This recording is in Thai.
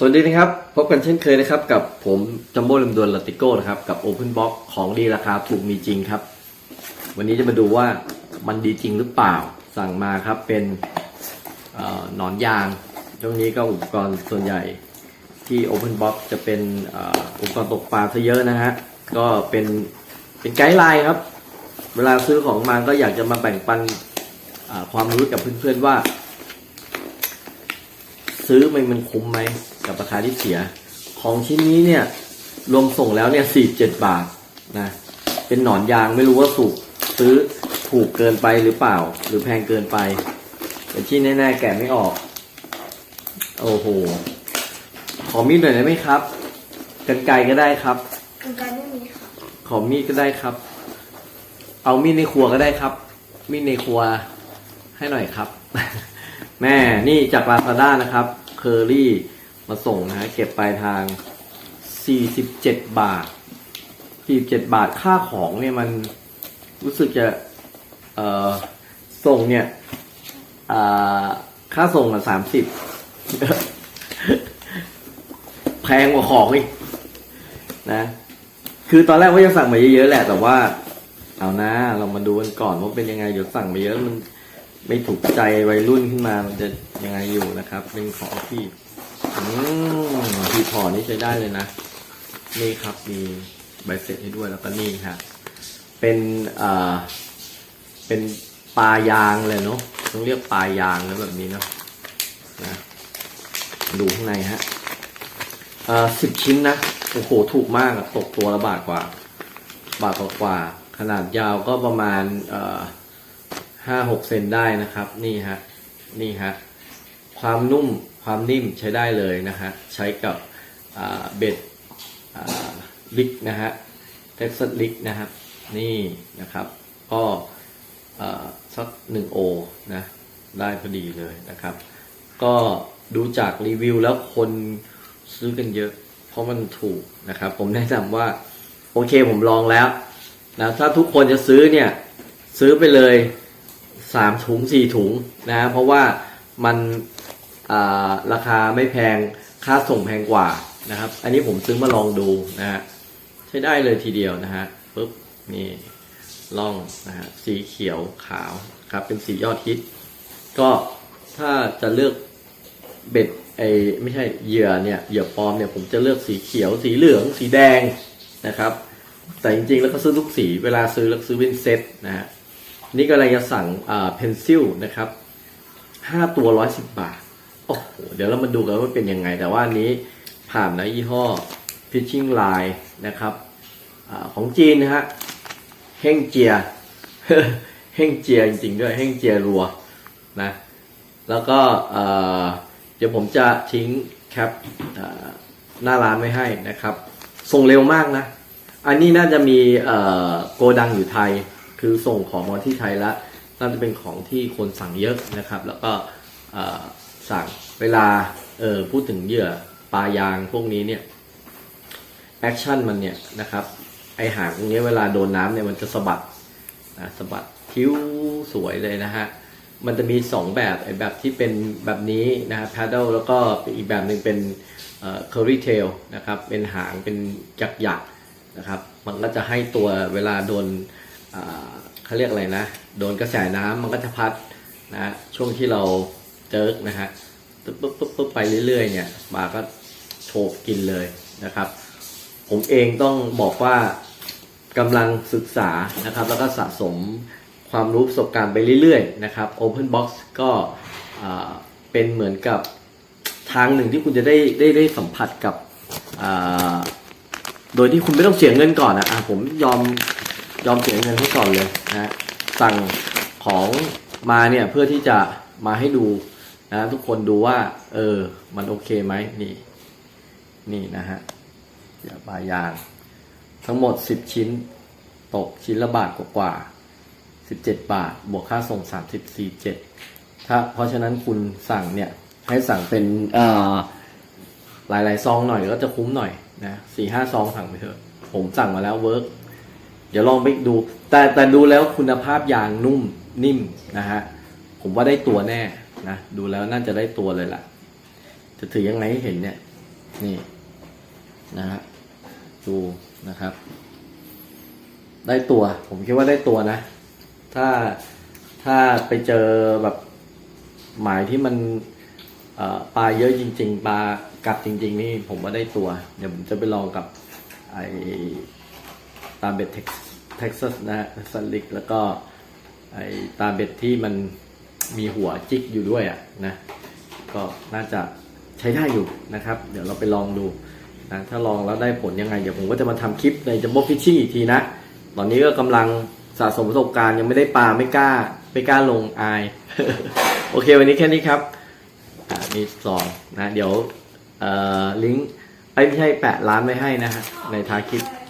สวัสดีนะครับ พบกันเช่นเคยนะครับ กับผมจัมโบ้ลำดวนลาติโก้นะครับ กับ Open Box ของดีราคาถูกมีจริงครับ วันนี้จะมาดูว่ามันดีจริงหรือเปล่าสั่งมาครับเป็นหนอนยางช่วงนี้ก็อุปกรณ์ส่วนใหญ่ที่ Open Box จะเป็นอ,อุปกรณ์ตกปลาซะเยอะนะฮะ ก็เป็นเป็นไกด์ไลน์ครับ เวลาซื้อของมาก็อยากจะมาแบ่งปันความรู้กับเพื่อนๆว่า ซื้อมันมันคุ้มไหมกับราคาที่เสีย ของชิ้นนี้เนี่ยรวมส่งแล้วเนี่ยสี่เจ็ดบาทนะเป็นหนอนยางไม่รู้ว่าถูกซื้อถูกเกินไปหรือเปล่า หรือแพงเกินไปแต่ที่แน่ๆแกะไม่ออก โอ้โห ขอมีดหน่อยได้ไหมครับ กันไกรก็ได้ครับ กันไกรไม่มีค่ะขอมีดก็ได้ครับ เอามีดในครัวก็ได้ครับ มีดในครัวให้หน่อยครับ แม่นี่จากลาซาด้านะครับ เคอรี่มาส่งนะฮะเก็บปลายทาง 47 บาท 47 บาทค่าของเนี่ยมันรู้สึกจะเอ่อส่งเนี่ยอ่าค่าส่งอะสามสิบแพงกว่าของอีกนะ คือตอนแรกว่าจะสั่งมาเยอะๆแหละ แต่ว่า เอานะเรามาดูกันก่อนว่าเป็นยังไงเดี๋ยวสั่งมาเยอะมัน ไม่ถูกใจวัยรุ่นขึ้นมามันจะยังไงอยู่นะครับ เป็นของพี่อืมพี่พอนี่ใช้ได้เลยนะ นี่ครับมีใบเสร็จให้ด้วยแล้วก็นี่ครับเป็นอ่าเป็นปลายางเลยเนาะต้องเรียกปลายางแล้วแบบนี้เนาะนะดูข้างในฮะเอ่อสิบชิ้นนะโอ้โหถูกมากอะตกตัวละบาทกว่า บาทกว่าขนาดยาวก็ประมาณเอ่อ ห้าหกเซนได้นะครับ นี่ฮะ นี่ฮะ ความนุ่ม ความนิ่มใช้ได้เลยนะฮะ ใช้กับเบ็ดลิกนะฮะเท็กซัสลิกนะครับ นี่นะครับ ก็สักหนึ่งโอนะ ได้พอดีเลยนะครับ ก็ดูจากรีวิวแล้วคนซื้อกันเยอะ เพราะมันถูกนะครับ ผมแนะนำว่า โอเคผมลองแล้วนะถ้าทุกคนจะซื้อเนี่ย ซื้อไปเลย สามถุงสี่ถุงนะเพราะว่ามันราคาไม่แพงค่าส่งแพงกว่านะครับ อันนี้ผมซื้อมาลองดูนะฮะใช้ได้เลยทีเดียวนะฮะปุ๊บนี่ล่องนะฮะสีเขียวขาวครับเป็นสียอดฮิต ก็ถ้าจะเลือกเบ็ดไอไม่ใช่เหยื่อเนี่ยเหยื่อปลอมเนี่ยผมจะเลือกสีเขียว สีเหลือง สีแดงนะครับ แต่จริงๆแล้วก็ซื้อทุกสีเวลาซื้อแล้วซื้อเป็นเซตนะฮะ นี่ก็เลยจะสั่งเพนซิลนะครับห้าตัวร้อยสิบบาท โอ้โห เดี๋ยวเรามาดูกันว่าเป็นยังไง แต่ว่านี้ผ่านนะยี่ห้อ Fishing Line นะครับอของจีนนะฮะเฮ่งเจียเฮ่งเจียจริงๆด้วยเฮ่งเจียรัวนะ แล้วก็เดี๋ยวผมจะทิ้งแคปหน้าร้านไว้ให้นะครับ ส่งเร็วมากนะ อันนี้น่าจะมีโกดังอยู่ไทย คือส่งของมาที่ไทยแล้วน่าจะเป็นของที่คนสั่งเยอะนะครับ แล้วก็สั่งเวลาเออพูดถึงเหยื่อปลายางพวกนี้เนี่ยแอคชั่นมันเนี่ยนะครับไอหางตรงนี้เวลาโดนน้ำเนี่ยมันจะสะบัดนะสะบัดคิ้วสวยเลยนะฮะมันจะมีสองแบบไอแบบที่เป็นแบบนี้นะฮะ paddle แล้วก็อีกแบบหนึ่งเป็นเอ่อ curly tail นะครับเป็นหางเป็นหยักหยักนะครับ มันก็จะให้ตัวเวลาโดน เขาเรียกอะไรนะ โดนกระแสน้ำมันก็จะพัดนะช่วงที่เราเจิกนะฮะปุ๊บปุ๊บปุ๊บไปเรื่อยๆ เนี่ยปลาก็โฉบกินเลยนะครับ ผมเองต้องบอกว่ากำลังศึกษานะครับ แล้วก็สะสมความรู้ประสบการณ์ไปเรื่อยๆ นะครับ Open Box ก็เป็นเหมือนกับทางหนึ่งที่คุณจะได้ได้ได้สัมผัสกับ โดยที่คุณไม่ต้องเสียเงินก่อนนะะผมยอม ยอมเสียเงินให้ก่อนเลยนะสั่งของมาเนี่ยเพื่อที่จะมาให้ดูนะทุกคนดูว่า เออ มันโอเคไหมนี่ นี่นะฮะอย่าปลายาง ทั้งหมด 10 ชิ้น ตกชิ้นละบาทกว่าๆ17 บาท บวกค่าส่ง 34 7ถ้าเพราะฉะนั้นคุณสั่งเนี่ย ให้สั่งเป็นเอ่อหลายๆซองหน่อยก็จะคุ้มหน่อยนะสี่ห้าซองสั่งไปเถอะ ผมสั่งมาแล้วเวิร์ก เดี๋ยวลองไปดู แต่แต่ดูแล้วคุณภาพยางนุ่มนิ่มนะฮะผมว่าได้ตัวแน่นะดูแล้วน่าจะได้ตัวเลยล่ะ จะถือยังไงให้เห็นเนี่ย นี่นะฮะดูนะครับ ได้ตัว ผมคิดว่าได้ตัวนะ ถ้าถ้าไปเจอแบบหมายที่มันปลาเยอะจริง ๆ ปลากัดจริง ๆ นี่ผมว่าได้ตัว เดี๋ยวผมจะไปลองกับไอ ตาเบ็ดเท็กซัสนะฮะสลิกแล้วก็ไอตาเบ็ดที่มันมีหัวจิกอยู่ด้วยอะนะก็น่าจะใช้ได้อยู่นะครับ เดี๋ยวเราไปลองดูนะถ้าลองแล้วได้ผลยังไง เดี๋ยวผมก็จะมาทำคลิปในจัมโบ้ฟิชชิ่งอีกทีนะ ตอนนี้ก็กำลังสะสมประสบการณ์ยังไม่ได้ปลาไม่กล้า ไม่กล้าลงอาย โอเควันนี้แค่นี้ครับอ่ามีสองนะ เดี๋ยวเออลิงก์ไอ้ไม่ใช่แปะร้านไว้ให้นะฮะในท้ายคลิป